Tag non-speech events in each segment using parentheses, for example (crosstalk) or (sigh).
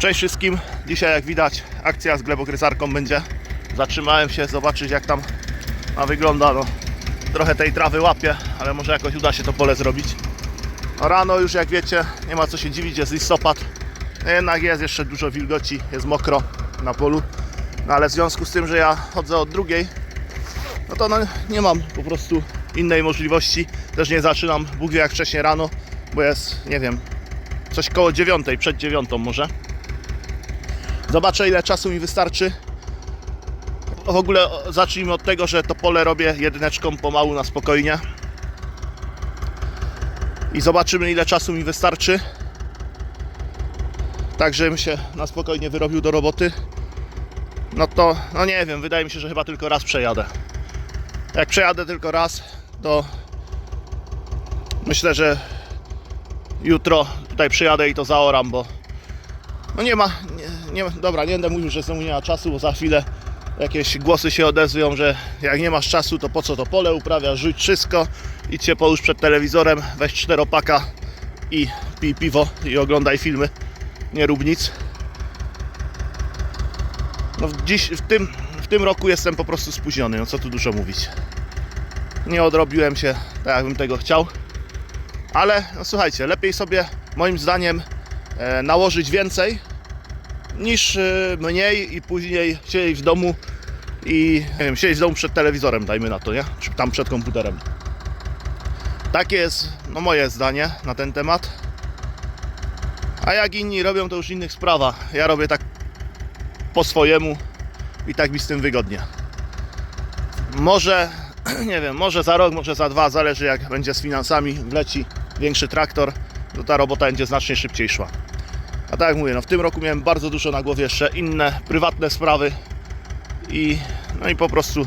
Cześć wszystkim. Dzisiaj jak widać akcja z glebogryzarką będzie. Zatrzymałem się zobaczyć jak tam a wygląda. No, trochę tej trawy łapie, ale może jakoś uda się to pole zrobić. No, rano już jak wiecie, nie ma co się dziwić, jest listopad. No, Jednak jest jeszcze dużo wilgoci, jest mokro na polu. No, ale w związku z tym, że ja chodzę od drugiej, no to no, nie mam po prostu innej możliwości. Też nie zaczynam, Bóg wie jak wcześniej rano, bo jest, nie wiem, coś koło dziewiątej, przed dziewiątą może. Zobaczę ile czasu mi wystarczy. W ogóle zacznijmy od tego, że to pole robię jedyneczką pomału na spokojnie. I zobaczymy ile czasu mi wystarczy. Tak, żebym się na spokojnie wyrobił do roboty. No to, no nie wiem, wydaje mi się, że chyba tylko raz przejadę. Jak przejadę tylko raz, to myślę, że jutro tutaj przyjadę i to zaoram, bo no nie ma, nie, dobra, nie będę mówił, że znowu nie ma czasu, bo za chwilę jakieś głosy się odezwią, że jak nie masz czasu, to po co to pole uprawiasz, rzuć wszystko, idźcie połóż przed telewizorem, weź czteropaka i pij piwo i oglądaj filmy, nie rób nic. No dziś, w tym, w tym roku jestem po prostu spóźniony, no co tu dużo mówić. Nie odrobiłem się tak, jakbym tego chciał. Ale no, słuchajcie, lepiej sobie moim zdaniem e, nałożyć więcej niż e, mniej i później siedzieć w domu i nie wiem, siedzieć w domu przed telewizorem, dajmy na to, nie? Czy tam przed komputerem. Takie jest no, moje zdanie na ten temat. A jak inni robią, to już innych sprawa. Ja robię tak po swojemu i tak mi z tym wygodnie. Może, (clears throat) nie wiem, może za rok, może za dwa, zależy jak będzie z finansami, wleci większy traktor, to ta robota będzie znacznie szybciej szła. A tak jak mówię, no w tym roku miałem bardzo dużo na głowie jeszcze inne prywatne sprawy i no i po prostu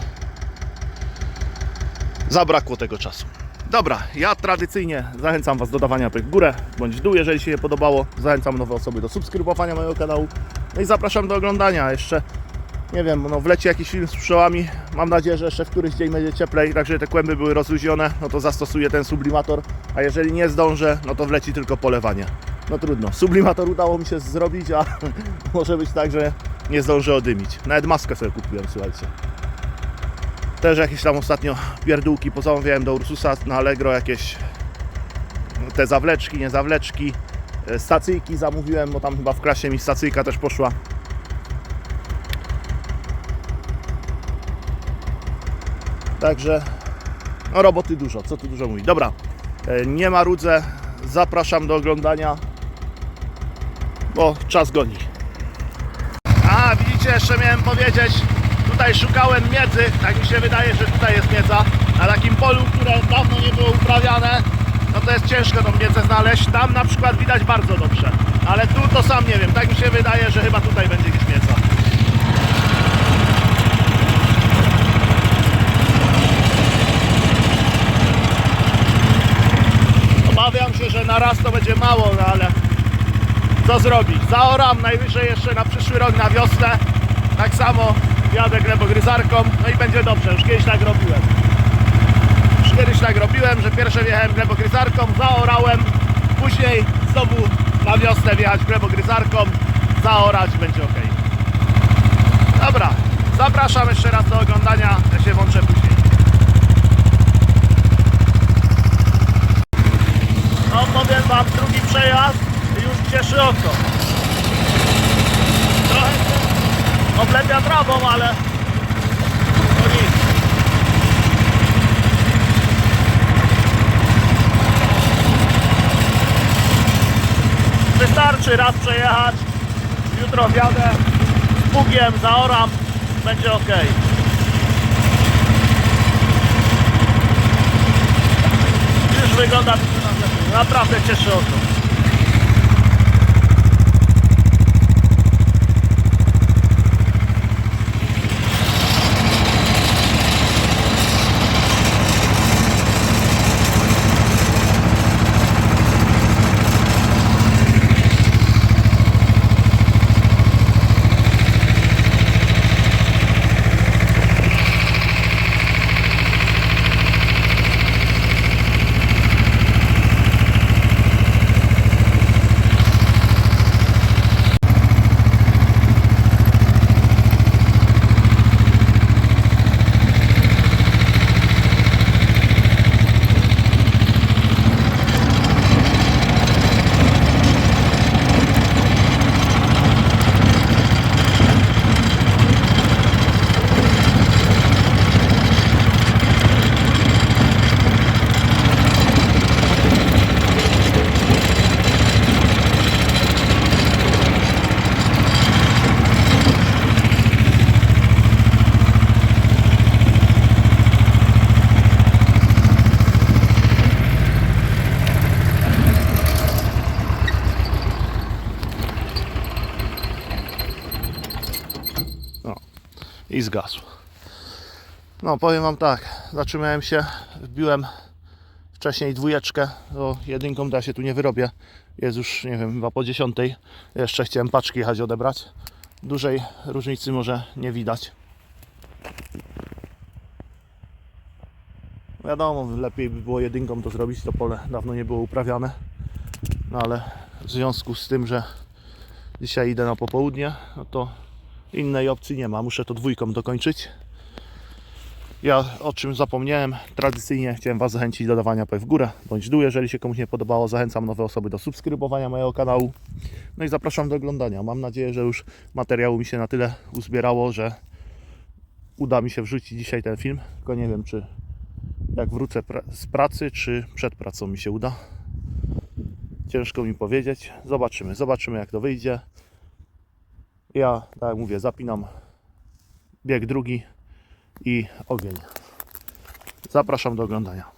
zabrakło tego czasu. Dobra, ja tradycyjnie zachęcam Was do dawania łapek w górę bądź w dół, jeżeli się nie podobało. Zachęcam nowe osoby do subskrybowania mojego kanału. No i zapraszam do oglądania. Jeszcze nie wiem, no wleci jakiś film z pszczołami. Mam nadzieję, że jeszcze w któryś dzień będzie cieplej, tak żeby te kłęby były rozluźnione, no to zastosuję ten sublimator. A jeżeli nie zdążę, no to wleci tylko polewanie. No trudno. Sublimator udało mi się zrobić, a (laughs) może być tak, że nie zdążę odymić. Nawet maskę sobie kupiłem, słuchajcie. Też jakieś tam ostatnio pierdółki pozamawiałem do Ursusa na Allegro, jakieś te zawleczki, nie zawleczki, e, stacyjki zamówiłem, bo tam chyba w klasie mi stacyjka też poszła. Także no roboty dużo, co tu dużo mówić. Dobra, e, nie ma rudzę, zapraszam do oglądania, bo czas goni. A, widzicie, jeszcze miałem powiedzieć, tutaj szukałem miedzy, tak mi się wydaje, że tutaj jest miedza, na takim polu, które dawno nie było uprawiane, no to jest ciężko tą miedzę znaleźć, tam na przykład widać bardzo dobrze, ale tu to sam nie wiem, tak mi się wydaje, że chyba tutaj będzie gdzieś miedza. Obawiam się, że na raz to będzie mało, no ale co zrobić? Zaoram najwyżej jeszcze na przyszły rok na wiosnę. Tak samo jadę glebogryzarką, no i będzie dobrze. Już kiedyś tak robiłem. Już kiedyś tak robiłem, że pierwsze wjechałem glebogryzarką, zaorałem, później znowu na wiosnę wjechać glebogryzarką, zaorać, będzie ok. Dobra, zapraszam jeszcze raz do oglądania. Ja się włączę później. No powiem wam, drugi przejazd cieszy oko. Trochę oblepia trawą, ale to nic. Wystarczy raz przejechać, jutro wjadę z pługiem, zaoram, będzie ok. Już wygląda naprawdę cieszy oko. I zgasł. No powiem wam tak, zatrzymałem się, wbiłem wcześniej dwójeczkę, bo jedynką ja się tu nie wyrobię. Jest już, nie wiem, chyba po dziesiątej. Jeszcze chciałem paczki jechać odebrać. Dużej różnicy może nie widać. Wiadomo, lepiej by było jedynką to zrobić, to pole dawno nie było uprawiane. No ale w związku z tym, że dzisiaj idę na popołudnie, no to innej opcji nie ma. Muszę to dwójką dokończyć. Ja o czym zapomniałem, tradycyjnie chciałem Was zachęcić do dawania łapek w górę bądź dół. Jeżeli się komuś nie podobało, zachęcam nowe osoby do subskrybowania mojego kanału. No i zapraszam do oglądania. Mam nadzieję, że już materiału mi się na tyle uzbierało, że uda mi się wrzucić dzisiaj ten film. Tylko nie wiem, czy jak wrócę z pracy, czy przed pracą mi się uda. Ciężko mi powiedzieć. Zobaczymy, zobaczymy jak to wyjdzie. Ja, tak jak mówię, zapinam bieg drugi i ogień. Zapraszam do oglądania.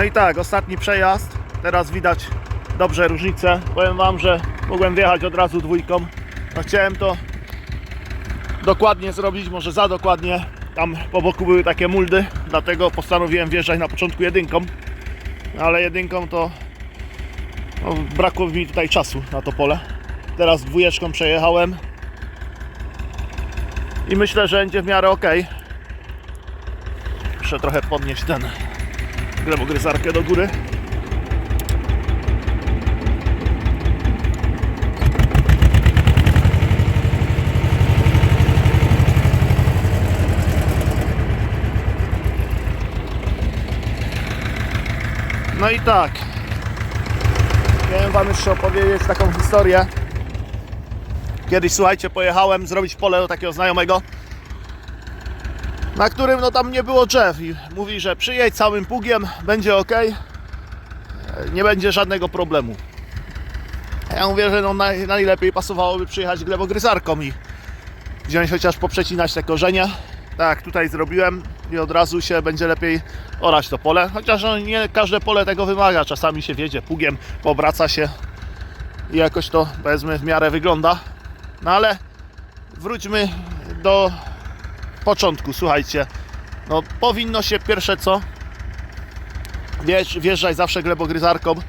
No i tak, ostatni przejazd. Teraz widać dobrze różnicę. Powiem Wam, że mogłem wjechać od razu dwójką. No chciałem to dokładnie zrobić, może za dokładnie. Tam po boku były takie muldy, dlatego postanowiłem wjeżdżać na początku jedynką. Ale jedynką to no, brakło mi tutaj czasu na to pole. Teraz dwójeczką przejechałem. I myślę, że będzie w miarę ok. Muszę trochę podnieść ten glebogryzarkę do góry. No i tak. Miałem Wam jeszcze opowiedzieć taką historię. Kiedyś, słuchajcie, pojechałem zrobić pole do takiego znajomego na którym no tam nie było drzew i mówi, że przyjedź całym pługiem, będzie ok, nie będzie żadnego problemu. Ja mówię, że no naj, najlepiej pasowałoby przyjechać glebogryzarką i wziąć chociaż poprzecinać te korzenie. Tak, tutaj zrobiłem i od razu się będzie lepiej orać to pole. Chociaż no, nie każde pole tego wymaga. Czasami się wiedzie pługiem, obraca się i jakoś to powiedzmy w miarę wygląda. No ale wróćmy do początku, słuchajcie. No powinno się pierwsze co wjeżdż- wjeżdżać zawsze glebogryzarką. E,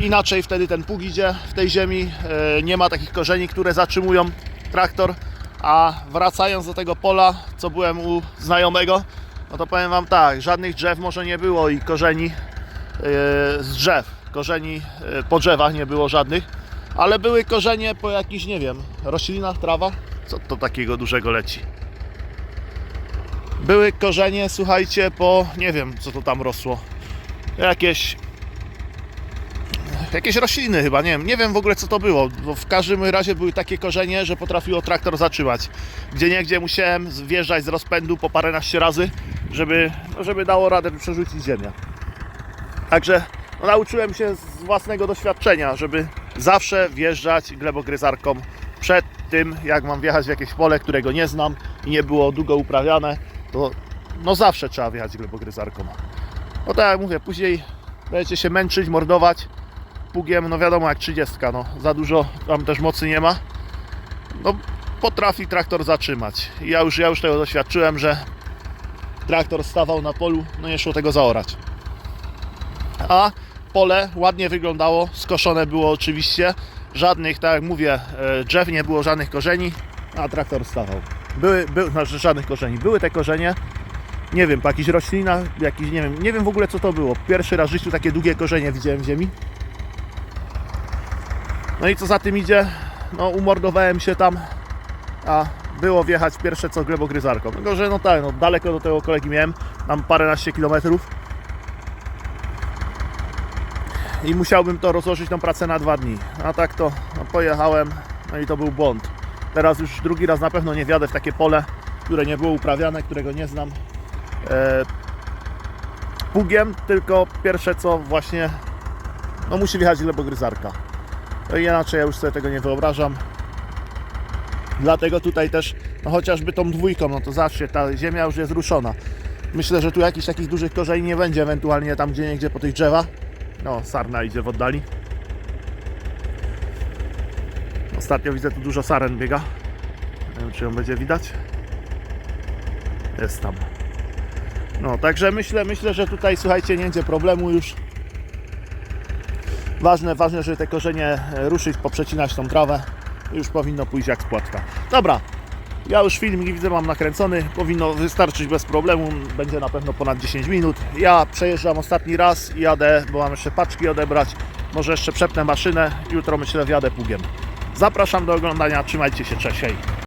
inaczej wtedy ten pług idzie w tej ziemi, e, nie ma takich korzeni, które zatrzymują traktor. A wracając do tego pola, co byłem u znajomego, no to powiem Wam tak, żadnych drzew może nie było i korzeni e, z drzew, korzeni po drzewach nie było żadnych, ale były korzenie po jakichś, nie wiem, roślinach, trawach. Co to takiego dużego leci? Były korzenie, słuchajcie, po nie wiem co to tam rosło. Jakieś. Jakieś rośliny chyba, nie wiem, nie wiem w ogóle co to było, bo w każdym razie były takie korzenie, że potrafiło traktor zatrzymać. Gdzie niegdzie musiałem wjeżdżać z rozpędu po paręnaście razy, żeby, no, żeby dało radę przerzucić ziemię. Także no, nauczyłem się z własnego doświadczenia, żeby zawsze wjeżdżać glebogryzarką przed tym, jak mam wjechać w jakieś pole, którego nie znam i nie było długo uprawiane, to no zawsze trzeba wjechać glebogryzarką. No tak jak mówię, później będziecie się męczyć, mordować pługiem, no wiadomo jak 30, no za dużo tam też mocy nie ma. No potrafi traktor zatrzymać. Ja już, ja już tego doświadczyłem, że traktor stawał na polu, no nie szło tego zaorać. A pole ładnie wyglądało, skoszone było oczywiście, żadnych, tak jak mówię, e, drzew nie było, żadnych korzeni, a traktor stawał. Były, były znaczy żadnych korzeni, były te korzenie, nie wiem, po jakichś roślinach, jakiś, nie wiem, nie wiem w ogóle co to było. Pierwszy raz w życiu takie długie korzenie widziałem w ziemi. No i co za tym idzie, no umordowałem się tam, a było wjechać pierwsze co glebogryzarką. Tylko, że no tak, no daleko do tego kolegi miałem, tam paręnaście kilometrów. I musiałbym to rozłożyć tą pracę na dwa dni. A tak to no, pojechałem, no i to był błąd. Teraz już drugi raz na pewno nie wjadę w takie pole, które nie było uprawiane, którego nie znam e, pługiem, tylko pierwsze co właśnie, no musi wjechać glebogryzarka. No inaczej ja już sobie tego nie wyobrażam. Dlatego tutaj też, no chociażby tą dwójką, no to zawsze ta ziemia już jest ruszona. Myślę, że tu jakichś takich dużych korzeni nie będzie, ewentualnie tam gdzie niegdzie po tych drzewach. No, sarna idzie w oddali. Ostatnio widzę tu dużo saren biega. Nie wiem, czy ją będzie widać. Jest tam. No, także myślę, myślę, że tutaj, słuchajcie, nie będzie problemu już. Ważne, ważne, żeby te korzenie ruszyć, poprzecinać tą trawę. Już powinno pójść jak spłatka. Dobra, ja już filmik widzę, mam nakręcony. Powinno wystarczyć bez problemu. Będzie na pewno ponad 10 minut. Ja przejeżdżam ostatni raz i jadę, bo mam jeszcze paczki odebrać. Może jeszcze przepnę maszynę. Jutro myślę wjadę pługiem. Zapraszam do oglądania. Trzymajcie się. Cześć. Hej.